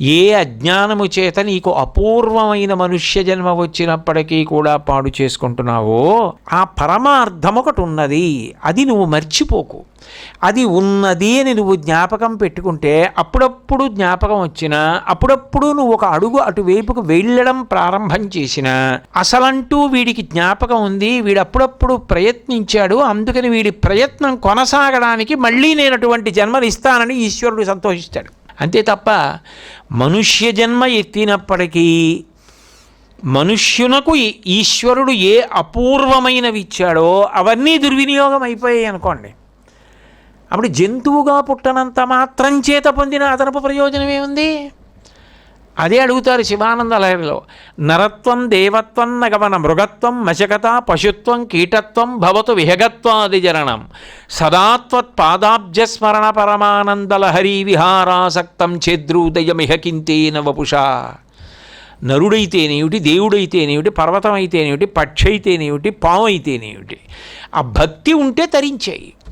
ఏ అజ్ఞానము చేత నీకు అపూర్వమైన మనుష్య జన్మ వచ్చినప్పటికీ కూడా పాడు చేసుకుంటున్నావో ఆ పరమార్థం ఒకటి ఉన్నది. అది నువ్వు మర్చిపోకు. అది ఉన్నది అని నువ్వు జ్ఞాపకం పెట్టుకుంటే అప్పుడప్పుడు జ్ఞాపకం వచ్చినా అప్పుడప్పుడు నువ్వు ఒక అడుగు అటువైపుకు వెళ్ళడం ప్రారంభం చేసిన అసలంటూ వీడికి జ్ఞాపకం ఉంది వీడు అప్పుడప్పుడు ప్రయత్నించాడు అందుకని వీడి ప్రయత్నం కొనసాగడానికి మళ్ళీ నేను అటువంటి జన్మను ఇస్తానని ఈశ్వరుడు సంతోషిస్తాడు. అంతే తప్ప మనుష్య జన్మ ఎత్తినప్పటికీ మనుష్యునకు ఈశ్వరుడు ఏ అపూర్వమైనవి ఇచ్చాడో అవన్నీ దుర్వినియోగం అయిపోయాయి అనుకోండి. అప్పుడు జంతువుగా పుట్టనంత మాత్రం చేత పొందిన అదనపు ప్రయోజనం ఏముంది అదే అడుగుతారు శివానంద లహరిలో. నరత్వం దేవత్వం నగమన మృగత్వం మశకత పశుత్వం కీటత్వం భవతు విహగత్వాది జరణం సదాత్వత్పాదాబ్జస్మరణ పరమానంద లహరీ విహారాసక్తం ఛేద్రూదయమిహ కింతేన వపుష. నరుడైతేనేమిటి దేవుడైతేనేమిటి పర్వతం అయితేనేమిటి పక్షి అయితేనేమిటి పాము అయితేనేమిటి ఆ భక్తి ఉంటే తరించాయి.